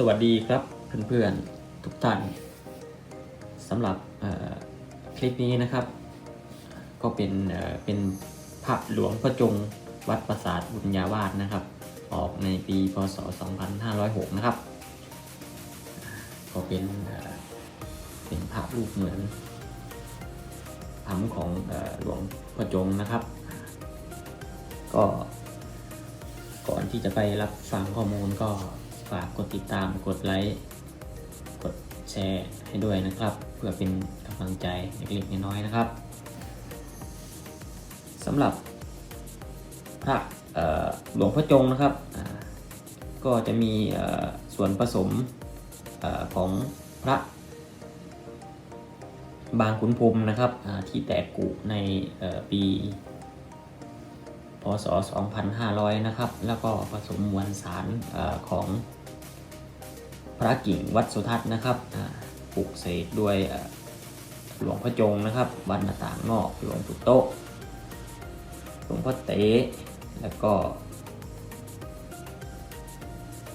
สวัสดีครับเพื่อนๆทุกท่านสำหรับคลิปนี้นะครับ ก็เป็นเป็นพระหลวงพระจงวัดปราสาทบุญญาวาสนะครับ ออกในปีพศ 2506 นะครับ ก็เป็นเป็นพระรูปเหมือนทำของอหลวงพระจงนะครับ ก็ก่อนที่จะไปรับฟังข้อมูลก็ ฝากกดติดตามกดไลค์กดแชร์ให้ด้วยนะครับ เพื่อเป็นกำลังใจเล็กๆน้อยๆนะครับสำหรับพระหลวงพ่อจงนะครับ ก็จะมีส่วนผสมอของพระบางขุนพรมนะครับที่แตกกุในเอ่อปีพศ 2500 นะครับ แล้วก็ผสมมวลสารอของ พระกิ่งวัดสุทัศน์นะครับปลูกเสกด้วยหลวงพ่อจงนะครับ วัดหน้าต่างนอกหลวงปู่โตหลวงพ่อเต๋แล้วก็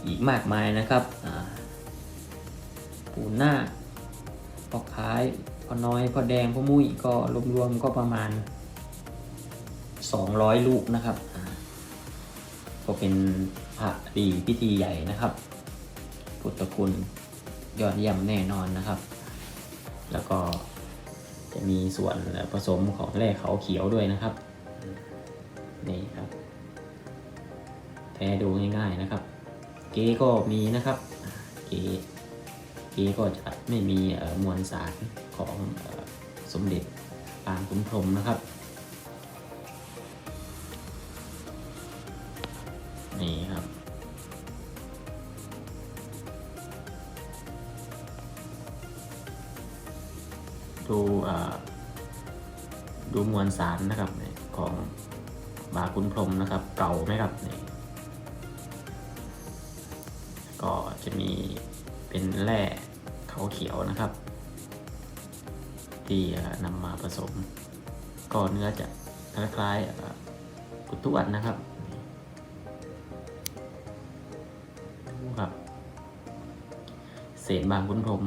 อีกมากมายนะครับปู่นาพ่อค้ายพ่อน้อยพ่อแดงพ่อมุ้ยก็รวมๆก็ประมาณ 200 ลูกนะครับก็เป็นพระดีพิธีใหญ่นะครับ พุทธคุณยอดเยี่ยมแน่นอนนะครับ แล้วก็จะมีส่วนผสมของแร่เขาเขียวด้วยนะครับ นี่ครับ แท้ดูง่ายๆนะครับ เก๊ก็มีนะครับ เก๊เก๊ก็จะไม่มีมวลสารของอสมเด็จปางขุนพรมนะครับ นี่ครับ ดูดูมวลสารนะครับของบาคุณพรมนะครับ เก่าไหมครับนี่ก็จะมีเป็นแร่เขาเขียวนะครับ ที่นำมาผสม ก็เนื้อจะคล้ายๆอ่าพุทธวัตนะครับครับ เศษบางคุณพรม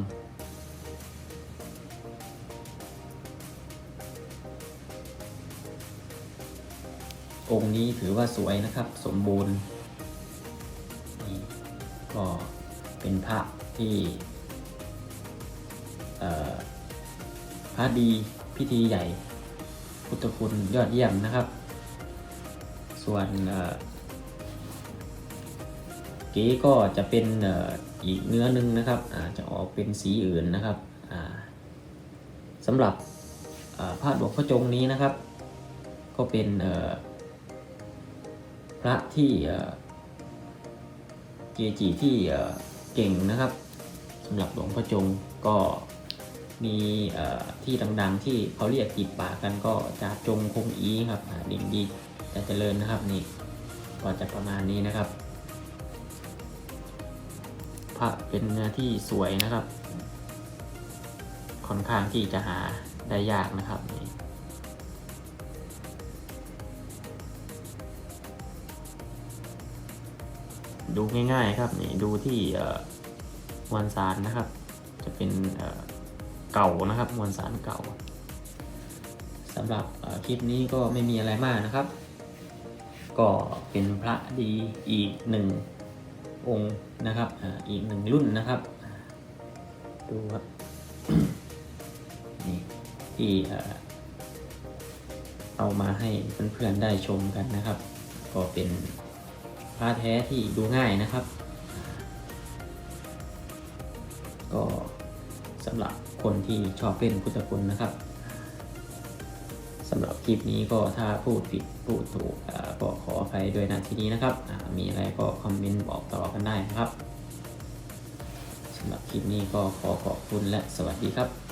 องค์นี้ถือว่าสวยนะครับ สมบูรณ์นี่ก็เป็นพระที่พระดีพิธีใหญ่ พุทธคุณยอดเยี่ยมนะครับ ส่วนเก๋ก็จะเป็นอ,อีกเนื้อหนึ่งนะครับอาจจะออกเป็นสีอื่นนะครับสำหรับพระหลวงพ่อจงนี้นะครับ ก็เป็นเระที่เกจิที่เก่งนะครับสำหรับหลวงพ่อจงก็มีที่ดังๆ ที่เขาเรียกติดปากกันก็จาจงคงอีครับดิ่งดีจะเจริญนะครับนี่ก็จะประมาณนี้นะครับพระเป็นเนื้อที่สวยนะครับ ค่อนข้างที่จะหาได้ยากนะครับนี่ ดูง่ายๆครับนี่ดูที่มวลสารนะครับ จะเป็นเเก่านะครับมวลสารเก่าสำหรับคลิปนี้ก็ไม่มีอะไรมากนะครับ ก็เป็นพระดีอีกหนึ่งองค์นะครับอ,อีกหนึ่งรุ่นนะครับ ดูครับนี่ที่เอามาให้เพื่อนๆได้ชมกันนะครับ ก็เป็น ผ้าแท้ที่ดูง่ายนะครับ ก็สำหรับคนที่ชอบเล่นพุทธคุณนะครับสำหรับคลิปนี้ก็ถ้าพูดผิดพูดถูกอ่าก็ขออภัยด้วยนะทีนี้นะครับ มีอะไรก็คอมเมนต์บอกต่อกันได้นะครับสำหรับคลิปนี้ก็ขอขอบคุณและสวัสดีครับ